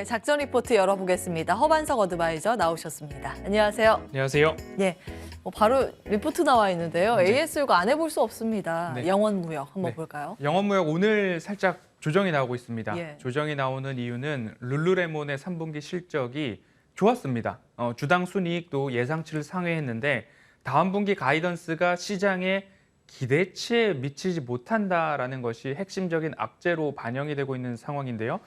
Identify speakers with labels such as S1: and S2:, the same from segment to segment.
S1: 예, 작전 리포트 열어보겠습니다. 허반석 어드바이저 나오셨습니다. 안녕하세요.
S2: 안녕하세요.
S1: 예, 뭐 바로 리포트 나와 있는데요. ASU가 안 해볼 수 없습니다.
S2: 네.
S1: 영원 무역 한번
S2: 네.
S1: 볼까요?
S2: 영업무역 오늘 살짝 조정이 나오고 있습니다.
S1: 예.
S2: 조정이 나오는 이유는 룰루레몬의 3분기 실적이 좋았습니다. 어, 주당 순이익도 예상치를 상회했는데 다음 분기 가이던스가 시장의 기대치에 미치지 못한다라는 것이 핵심적인 악재로 반영이 되고 있는 상황인데요.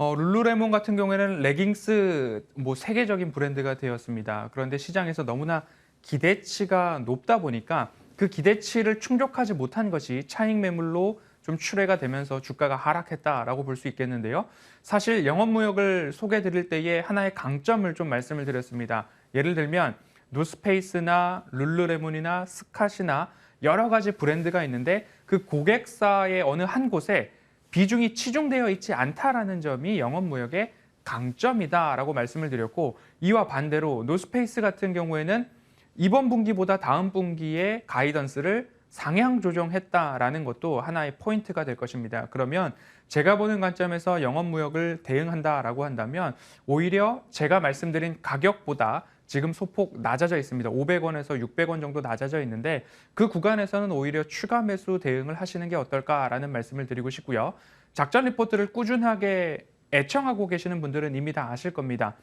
S2: 어, 룰루레몬 같은 경우에는 레깅스 뭐 세계적인 브랜드가 되었습니다. 그런데 시장에서 너무나 기대치가 높다 보니까 그 기대치를 충족하지 못한 것이 차익 매물로 좀 출회가 되면서 주가가 하락했다라고 볼 수 있겠는데요. 사실 영업무역을 소개해 드릴 때에 하나의 강점을 좀 말씀을 드렸습니다. 예를 들면 노스페이스나 룰루레몬이나 스캇이나 여러 가지 브랜드가 있는데 그 고객사의 어느 한 곳에 비중이 치중되어 있지 않다라는 점이 영업 무역의 강점이다라고 말씀을 드렸고 이와 반대로 노스페이스 같은 경우에는 이번 분기보다 다음 분기에 가이던스를 상향 조정했다라는 것도 하나의 포인트가 될 것입니다. 그러면 제가 보는 관점에서 영업 무역을 대응한다라고 한다면 오히려 제가 말씀드린 가격보다 지금 소폭 낮아져 있습니다. 500원에서 600원 정도 낮아져 있는데 그 구간에서는 오히려 추가 매수 대응을 하시는 게 어떨까라는 말씀을 드리고 싶고요. 작전 리포트를 꾸준하게 애청하고 계시는 분들은 이미 다 아실 겁니다.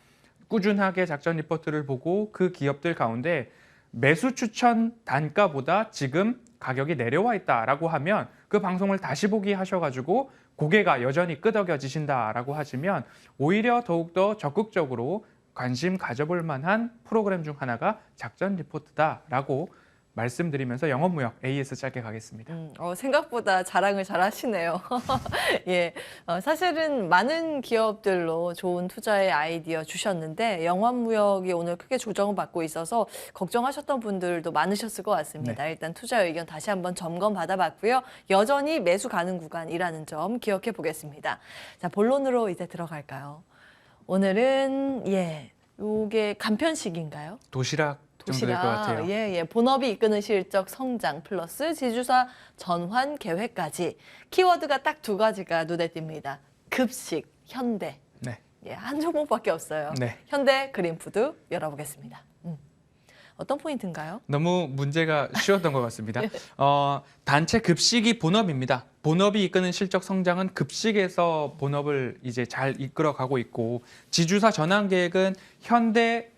S2: 꾸준하게 작전 리포트를 보고 그 기업들 가운데 매수 추천 단가보다 지금 가격이 내려와 있다라고 하면 그 방송을 다시 보기 하셔가지고 고개가 여전히 끄덕여지신다라고 하시면 오히려 더욱더 적극적으로 관심 가져볼 만한 프로그램 중 하나가 작전 리포트다라고 말씀드리면서 영업 무역 AS 짧게 가겠습니다.
S1: 음, 어, 생각보다 자랑을 잘 하시네요. 예, 어, 사실은 많은 기업들로 좋은 투자의 아이디어 주셨는데 영환무역이 오늘 크게 조정을 받고 있어서 걱정하셨던 분들도 많으셨을 것 같습니다. 일단 투자 의견 다시 한번 점검 받아봤고요. 여전히 매수 가능 구간이라는 점 기억해 보겠습니다. 자, 본론으로 이제 들어갈까요? 오늘은 예, 요게 간편식인가요?
S2: 도시락 정도 될 것 같아요.
S1: 예, 예. 본업이 이끄는 실적 성장 플러스 지주사 전환 계획까지 키워드가 딱 두 가지가 눈에 띕니다. 급식, 현대.
S2: 네.
S1: 예, 한 종목밖에 없어요.
S2: 네.
S1: 현대 그린푸드 열어보겠습니다. 음. 어떤 포인트인가요?
S2: 너무 문제가 쉬웠던 것 같습니다. 어, 단체 급식이 본업입니다. 본업이 이끄는 실적 성장은 급식에서 본업을 이제 잘 이끌어가고 있고 지주사 전환 계획은 현대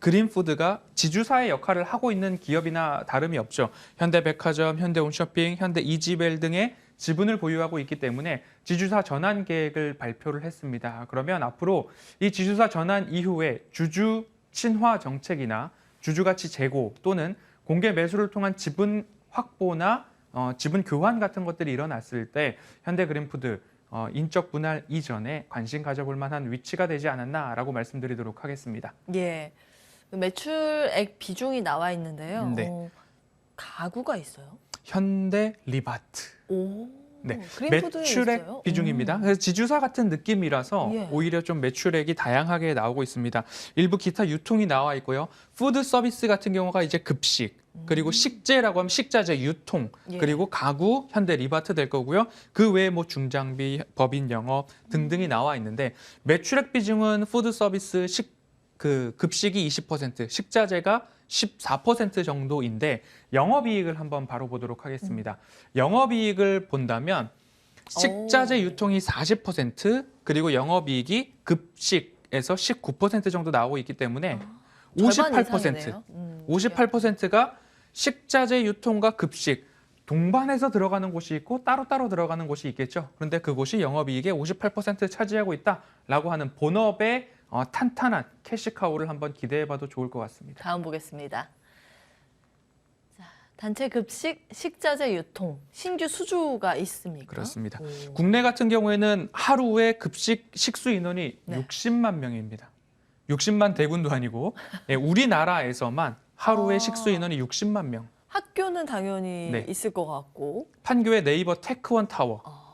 S2: 그린푸드가 지주사의 역할을 하고 있는 기업이나 다름이 없죠. 현대백화점, 현대홈쇼핑, 현대 이지벨 등의 지분을 보유하고 있기 때문에 지주사 전환 계획을 발표를 했습니다. 그러면 앞으로 이 지주사 전환 이후에 주주 친화 정책이나 주주 가치 재고 또는 공개 매수를 통한 지분 확보나 어, 지분 교환 같은 것들이 일어났을 때 현대 그린푸드 어, 인적 분할 이전에 관심 가져볼 만한 위치가 되지 않았나라고 말씀드리도록 하겠습니다.
S1: 예. 그 매출액 비중이 나와 있는데요.
S2: 네.
S1: 어, 가구가 있어요.
S2: 현대 리바트
S1: 오.
S2: 네, 매출액
S1: 있어요?
S2: 비중입니다.
S1: 음.
S2: 그래서 지주사 같은 느낌이라서
S1: 예.
S2: 오히려 좀 매출액이 다양하게 나오고 있습니다. 일부 기타 유통이 나와 있고요. 푸드 서비스 같은 경우가 이제 급식 그리고 식재라고 하면 식자재 유통
S1: 음. 예.
S2: 그리고 가구 현대 리바트 될 거고요. 그 외에 뭐 중장비, 법인 영업 등등이 나와 있는데 매출액 비중은 푸드 서비스 식 그 급식이 20%, 식자재가 14% 정도인데 영업이익을 한번 바로 보도록 하겠습니다. 영업이익을 본다면 식자재
S1: 오.
S2: 유통이 40% 그리고 영업이익이 급식에서 19% 정도 나오고 있기 때문에
S1: 절반
S2: 58%
S1: 이상이네요. 음,
S2: 58%가 식자재 유통과 급식 동반해서 들어가는 곳이 있고 따로따로 들어가는 곳이 있겠죠. 그런데 그곳이 영업이익의 58% 차지하고 있다라고 하는 본업의 어, 탄탄한 캐시카우를 한번 기대해봐도 좋을 것 같습니다.
S1: 다음 보겠습니다. 자, 단체 급식 식자재 유통 신규 수주가 있습니까?
S2: 그렇습니다.
S1: 오.
S2: 국내 같은 경우에는 하루에 급식 식수 인원이
S1: 네.
S2: 60만 명입니다. 60만 대군도 아니고 예, 우리나라에서만 하루에
S1: 아.
S2: 식수 인원이 60만 명.
S1: 학교는 당연히
S2: 네.
S1: 있을 것 같고.
S2: 판교의 네이버 테크원 타워
S1: 아,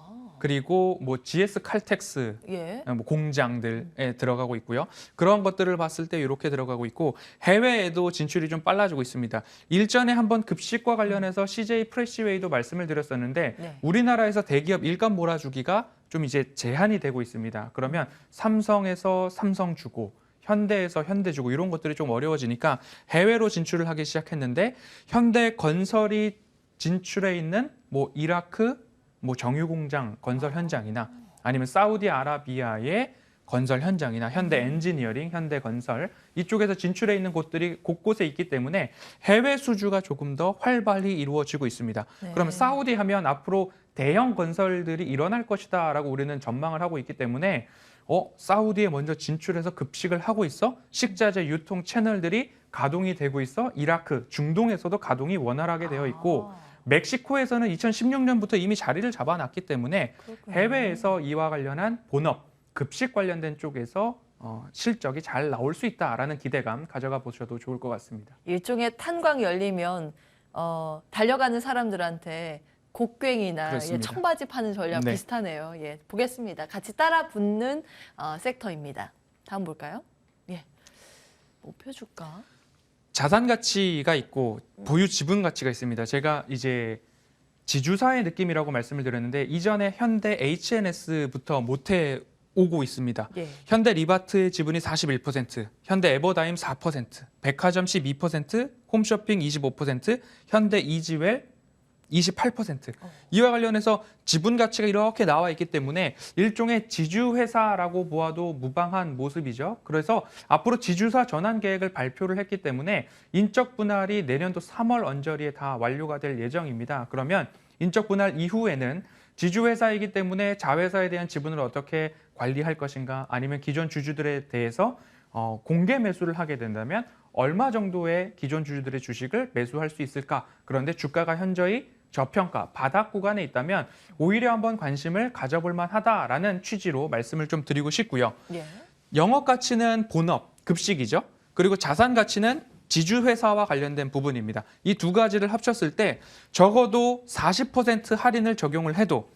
S2: 그리고 뭐 GS 칼텍스
S1: 예.
S2: 뭐 공장들에 들어가고 있고요. 그런 것들을 봤을 때 이렇게 들어가고 있고 해외에도 진출이 좀 빨라지고 있습니다. 일전에 한번 급식과 관련해서 CJ 프레시웨이도 말씀을 드렸었는데
S1: 네.
S2: 우리나라에서 대기업 일감 몰아주기가 좀 이제 제한이 되고 있습니다. 그러면 삼성에서 삼성 주고 현대에서 현대 주고 이런 것들이 좀 어려워지니까 해외로 진출을 하기 시작했는데 현대 건설이 진출해 있는 뭐 이라크 뭐 정유 공장 건설 현장이나 아니면 사우디아라비아의 건설 현장이나 현대 엔지니어링, 현대 건설 이쪽에서 진출해 있는 곳들이 곳곳에 있기 때문에 해외 수주가 조금 더 활발히 이루어지고 있습니다.
S1: 네.
S2: 그러면 사우디 하면 앞으로 대형 건설들이 일어날 것이다라고 우리는 전망을 하고 있기 때문에 어? 사우디에 먼저 진출해서 급식을 하고 있어? 식자재 유통 채널들이 가동이 되고 있어? 이라크 중동에서도 가동이 원활하게 되어 있고
S1: 아,
S2: 멕시코에서는 2016년부터 이미 자리를 잡아놨기 때문에
S1: 그렇군요.
S2: 해외에서 이와 관련한 본업 급식 관련된 쪽에서 어, 실적이 잘 나올 수 있다라는 기대감 가져가 보셔도 좋을 것 같습니다.
S1: 일종의 탄광 열리면 어, 달려가는 사람들한테 곡괭이나 예. 청바지 파는 전략
S2: 네.
S1: 비슷하네요. 예, 보겠습니다. 같이 따라 붙는 어, 섹터입니다. 다음 볼까요? 예, 목표 주가.
S2: 자산 가치가 있고 보유 지분 가치가 있습니다. 제가 이제 지주사의 느낌이라고 말씀을 드렸는데 이전에 현대 H&S부터 못해 오고 있습니다.
S1: 예,
S2: 현대 리바트의 지분이 41%, 현대 에버다임 4%, 백화점 12%, 홈쇼핑 25%, 현대 이지웰 28%.
S1: 어.
S2: 이와 관련해서 지분 가치가 이렇게 나와 있기 때문에 일종의 지주 회사라고 보아도 무방한 모습이죠. 그래서 앞으로 지주사 전환 계획을 발표를 했기 때문에 인적 분할이 내년도 3월 언저리에 다 완료가 될 예정입니다. 그러면 인적 분할 이후에는 지주 회사이기 때문에 자회사에 대한 지분을 어떻게 관리할 것인가 아니면 기존 주주들에 대해서 어, 공개 매수를 하게 된다면 얼마 정도의 기존 주주들의 주식을 매수할 수 있을까? 그런데 주가가 현저히 저평가, 바닥 구간에 있다면 오히려 한번 관심을 가져볼 만하다라는 취지로 말씀을 좀 드리고 싶고요.
S1: 예,
S2: 영업 가치는 본업, 급식이죠. 그리고 자산 가치는 지주 회사와 관련된 부분입니다. 이 두 가지를 합쳤을 때 적어도 40% 할인을 적용을 해도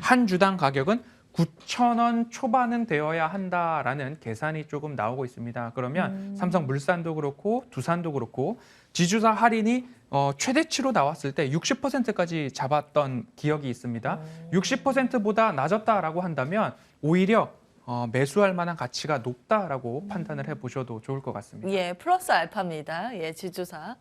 S2: 한 주당 가격은 9,000원 초반은 되어야 한다라는 계산이 조금 나오고 있습니다. 그러면
S1: 음.
S2: 삼성물산도 그렇고 두산도 그렇고 지주사 할인이 어, 최대치로 나왔을 때 60%까지 잡았던 기억이 있습니다. 60%보다 낮았다라고 한다면 오히려 어, 매수할 만한 가치가 높다라고 판단을 해보셔도 좋을 것 같습니다.
S1: 예, 플러스 알파입니다. 예, 지주사.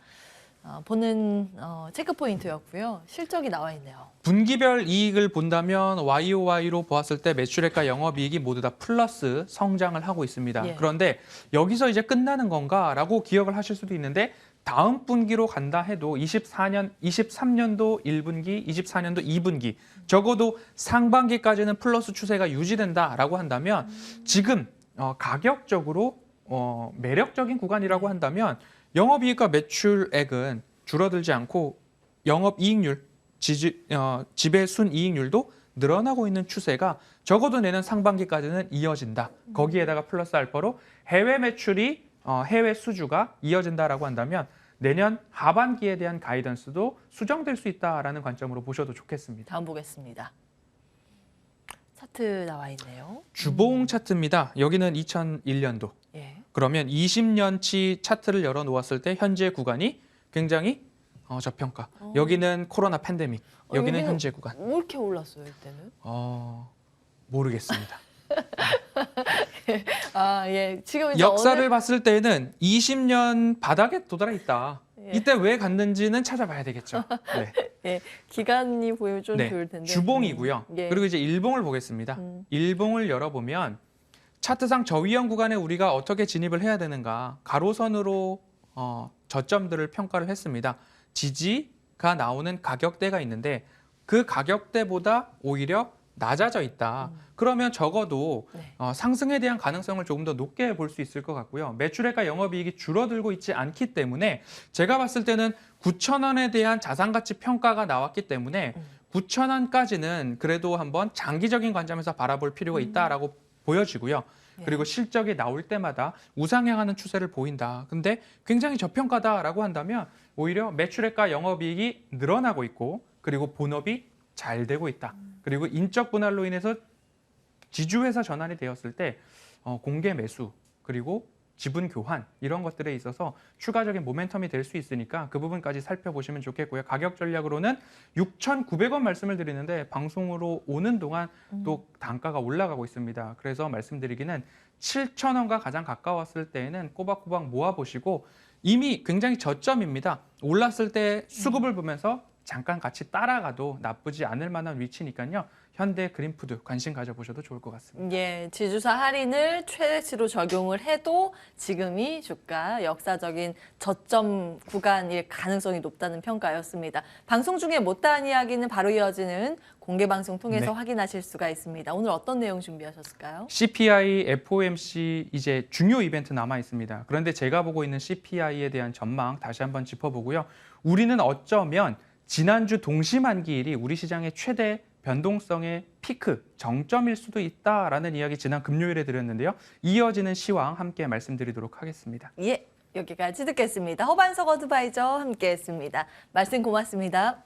S1: 어, 보는 어, 체크 포인트였고요. 실적이 나와 있네요.
S2: 분기별 이익을 본다면 YOY로 보았을 때 매출액과 영업이익이 모두 다 플러스 성장을 하고 있습니다.
S1: 예.
S2: 그런데 여기서 이제 끝나는 건가라고 기억을 하실 수도 있는데 다음 분기로 간다 해도 24년, 23년도 1분기, 24년도 2분기 적어도 상반기까지는 플러스 추세가 유지된다라고 한다면 지금 어, 가격적으로 어, 매력적인 구간이라고 한다면 영업이익과 매출액은 줄어들지 않고 영업이익률, 지지, 어, 지배 순이익률도 늘어나고 있는 추세가 적어도 내년 상반기까지는 이어진다. 거기에다가 플러스 알파로 해외 매출이 어, 해외 수주가 이어진다라고 한다면 내년 하반기에 대한 가이던스도 수정될 수 있다라는 관점으로 보셔도 좋겠습니다.
S1: 다음 보겠습니다. 차트 나와 있네요.
S2: 주봉 차트입니다. 여기는 2001년도.
S1: 예.
S2: 그러면 20년치 차트를 열어 놓았을 때 현재 구간이 굉장히 어, 저평가.
S1: 어.
S2: 여기는 코로나 팬데믹.
S1: 어,
S2: 여기는
S1: 여기는
S2: 현재 구간.
S1: 왜 이렇게 올랐어요, 이때는?
S2: 어, 모르겠습니다.
S1: 아, 예. 지금
S2: 역사를
S1: 어느-
S2: 봤을 때는 20년 바닥에 도달해 있다.
S1: 예.
S2: 이때 왜 갔는지는 찾아봐야 되겠죠. 네.
S1: 기간이 보이면 좀
S2: 네,
S1: 좋을 텐데.
S2: 주봉이고요.
S1: 음, 예.
S2: 그리고 이제 일봉을 보겠습니다.
S1: 음.
S2: 일봉을 열어보면 차트상 저위험 구간에 우리가 어떻게 진입을 해야 되는가 가로선으로 어, 저점들을 평가를 했습니다. 지지가 나오는 가격대가 있는데 그 가격대보다 오히려 낮아져 있다. 그러면 적어도
S1: 네.
S2: 어, 상승에 대한 가능성을 조금 더 높게 볼 수 있을 것 같고요. 매출액과 영업이익이 줄어들고 있지 않기 때문에 제가 봤을 때는 9천 원에 대한 자산가치 평가가 나왔기 때문에
S1: 음.
S2: 9천 원까지는 그래도 한번 장기적인 관점에서 바라볼 필요가 있다라고 보여지고요.
S1: 예.
S2: 그리고 실적이 나올 때마다 우상향하는 추세를 보인다. 근데 굉장히 저평가다라고 한다면 오히려 매출액과 영업이익이 늘어나고 있고 그리고 본업이 잘 되고 있다. 그리고 인적 분할로 인해서 지주회사 전환이 되었을 때 어, 공개 매수 그리고 지분 교환 이런 것들에 있어서 추가적인 모멘텀이 될 수 있으니까 그 부분까지 살펴보시면 좋겠고요. 가격 전략으로는 6,900원 말씀을 드리는데 방송으로 오는 동안 또 단가가 올라가고 있습니다. 그래서 말씀드리기는 7,000원과 가장 가까웠을 때에는 꼬박꼬박 모아보시고 이미 굉장히 저점입니다. 올랐을 때 수급을 보면서 잠깐 같이 따라가도 나쁘지 않을 만한 위치니까요. 현대 그린푸드 관심 가져보셔도 좋을 것 같습니다.
S1: 예, 지주사 할인을 최대치로 적용을 해도 지금이 주가 역사적인 저점 구간일 가능성이 높다는 평가였습니다. 방송 중에 못다한 이야기는 바로 이어지는 공개 방송 통해서
S2: 네.
S1: 확인하실 수가 있습니다. 오늘 어떤 내용 준비하셨을까요?
S2: CPI, FOMC 이제 중요 이벤트 남아 있습니다. 그런데 제가 보고 있는 CPI에 대한 전망 다시 한번 짚어보고요. 우리는 어쩌면 지난주 동시만기일이 우리 시장의 최대 변동성의 피크, 정점일 수도 있다라는 이야기 지난 금요일에 드렸는데요. 이어지는 시황 함께 말씀드리도록 하겠습니다.
S1: 예, 여기까지 듣겠습니다. 허반석 어드바이저 함께했습니다. 말씀 고맙습니다.